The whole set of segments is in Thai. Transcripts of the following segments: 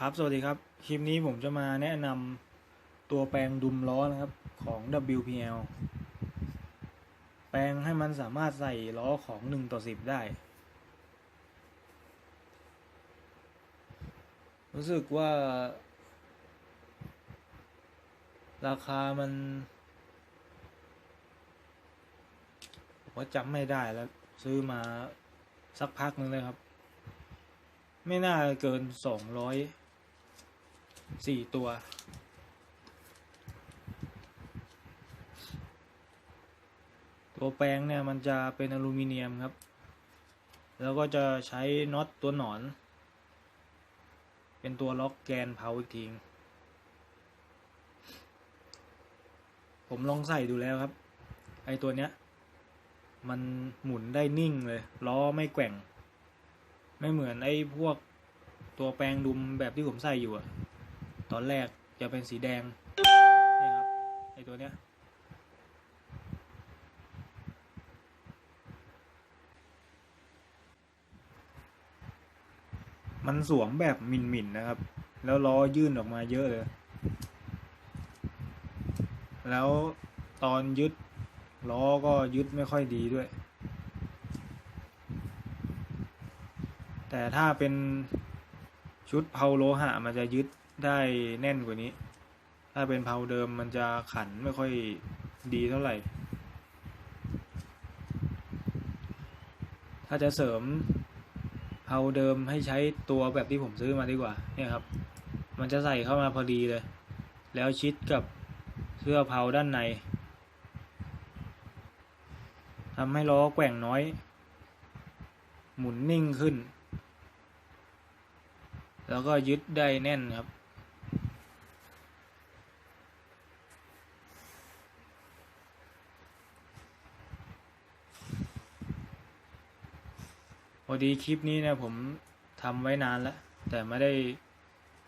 ครับ สวัสดีครับ คลิปนี้ผมจะมาแนะนำตัวแปลงดุมล้อนะครับของ WPL แปลงให้มันสามารถใส่ล้อของ 1 ต่อ 10 ได้ รู้สึกว่า ราคามันผมก็จำไม่ได้แล้ว ซื้อมาสักพักนึงเลยครับ ไม่น่าเกินสองร้อย สี่ตัว ตัวแปลงเนี่ยมันจะเป็นอลูมิเนียมครับ แล้วก็จะใช้น็อตตัวหนอน เป็นตัวล็อกแกนเผาอีกทีผมลองใส่ดูแล้วครับ ไอตัวเนี้ย มันหมุนได้นิ่งเลยล้อไม่แกว่ง ไม่เหมือนไอ้พวกตัวแปรงดุมแบบที่ผมใส่อยู่อะ ตอนแรกจะเป็นสีแดงนี่ครับไอตัวเนี้ยมันสวมแบบมินมินนะครับ แล้วล้อยื่นออกมาเยอะเลย แล้วตอนยึดล้อก็ยึดไม่ค่อยดีด้วย แต่ถ้าเป็นชุดเพาโลหะมันจะยึด ได้แน่นกว่านี้ ถ้าเป็นเพาเดิมมันจะขันไม่ค่อยดีเท่าไหร่ ถ้าจะเสริมเพาเดิมให้ใช้ตัวแบบที่ผมซื้อมาดีกว่า เนี่ยครับ มันจะใส่เข้ามาพอดีเลย แล้วชิดกับเสื้อเพาด้านในทำให้ล้อแกว่งน้อย หมุนนิ่งขึ้น แล้วก็ยึดได้แน่นครับ อดีคลิปนี้เนี่ยผมทำไว้นานแล้ว แต่ไม่ได้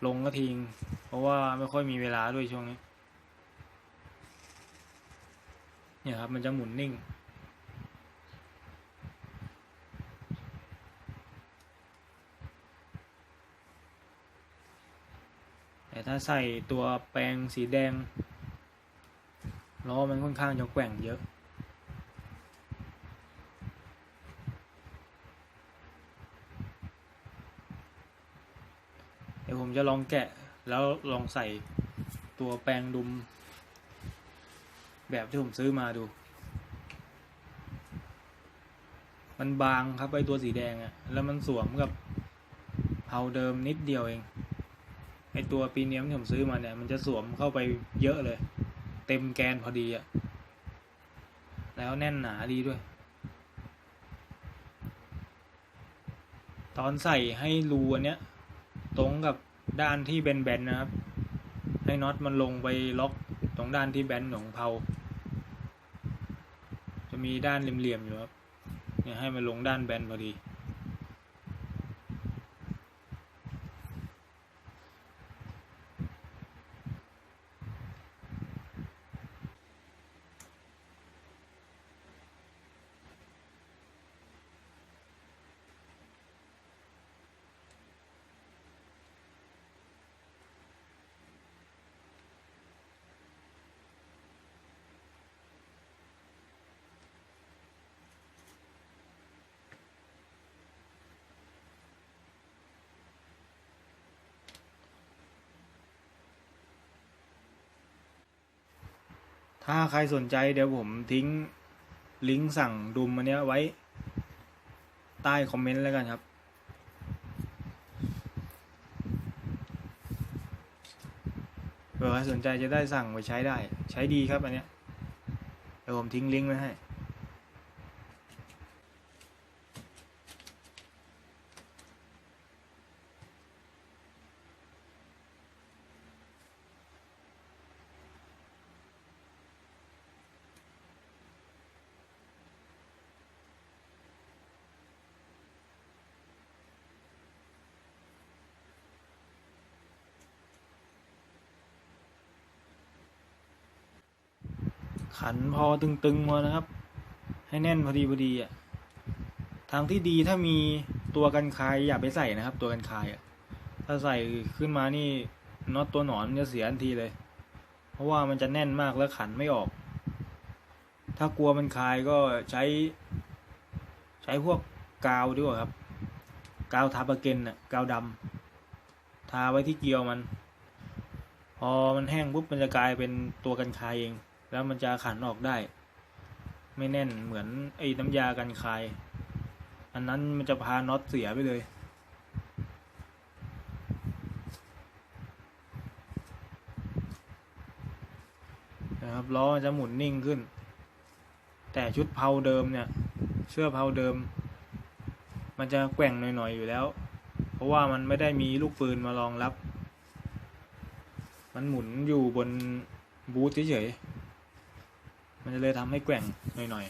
ลงก็ทิ้งเพราะว่าไม่ค่อยมีเวลาด้วยช่วงนี้ เนี่ยครับมันจะหมุนนิ่ง แต่ถ้าใส่ตัวแปรงสีแดงล้อมันค่อนข้างจะแกว่งเยอะ เดี๋ยวผม จะลองแกะแล้วลองใส่ตัวแปรงดุม แบบที่ผมซื้อมาดู มันบางครับไอตัวสีแดงอะแล้วมันสวมกับเพาเดิมนิดเดียวเอง ไอตัวปีเนียมที่ผมซื้อมาเนี่ย มันจะสวมเข้าไปเยอะเลย เต็มแกนพอดีอะแล้วแน่นหนาดีด้วย ตอนใส่ให้รูอันเนี้ยตรงกับ ด้านที่แบนๆนะครับ ให้น็อตมันลงไปล็อกตรงด้านที่แบนของเพาจะมีด้านเหลี่ยมๆอยู่ครับเนี่ยให้มันลงด้านแบนพอดี ถ้าใครสนใจเดี๋ยวผมทิ้งลิงก์สั่งดุมอันเนี้ยไว้ ใต้คอมเมนต์แล้วกันครับ เผื่อใครสนใจจะได้สั่งไปใช้ได้ ใช้ดีครับอันเนี้ยเดี๋ยวผมทิ้งลิงก์ไว้ให้ ขันพอตึงๆมานะครับ ให้แน่นพอดีพอดีอะทางที่ดีถ้ามีตัวกันคายอย่าไปใส่นะครับ ตัวกันคายอะถ้าใส่ขึ้นมานี่น็อตตัวหนอนมันจะเสียทันทีเลย เพราะว่ามันจะแน่นมากแล้วขันไม่ออก ถ้ากลัวมันคายก็ใช้ ใช้พวกกาวดีกว่าครับ กาวทาปะเกนน่ะกาวดำทาไว้ที่เกลียวมัน พอมันแห้งปุ๊บมันจะกลายเป็นตัวกันคายเอง แล้วมันจะขันออกได้ ไม่แน่นเหมือนไอ้น้ำยากันคาย อันนั้นมันจะพาน็อตเสียไปเลย นะครับล้อมันจะหมุนนิ่งขึ้น แต่ชุดเพาเดิมเนี่ย เสื้อเพาเดิม มันจะแกว่งหน่อยๆอยู่แล้ว เพราะว่ามันไม่ได้มีลูกปืนมารองรับ มันหมุนอยู่บนบูธเฉยๆ มันจะเลยทำให้แกว่งหน่อย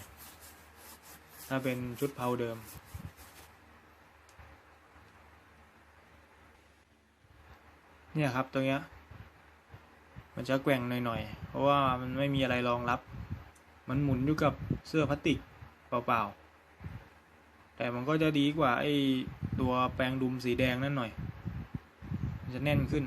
ๆ ถ้าเป็นชุดเพาเดิม เนี่ยครับตรงเนี้ย มันจะแกว่งหน่อยๆ เพราะว่ามันไม่มีอะไรรองรับ มันหมุนอยู่กับเสื้อพลาสติกเปล่าๆ แต่มันก็จะดีกว่าไอ้ตัวแปรงดุมสีแดงนั่นหน่อย มันจะแน่นขึ้น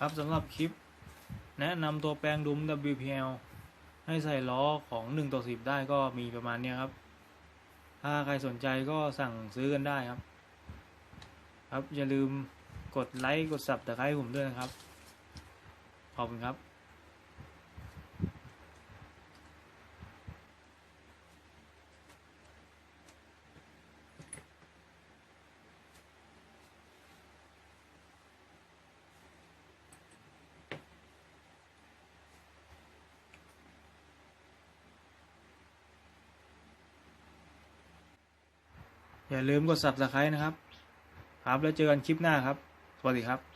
ครับสำหรับคลิป แนะนำตัวแปลงดุม WPL ให้ใส่ล้อของ 1 ต่อ 10 ได้ก็มีประมาณนี้ครับ ถ้าใครสนใจก็สั่งซื้อกันได้ครับ ครับอย่าลืมกดไลค์กด s ับตะไคร้ผมด้วยนะครับ ขอบคุณครับ อย่าลืมกด Subscribe นะครับ ครับแล้วเจอกันคลิปหน้าครับ สวัสดีครับ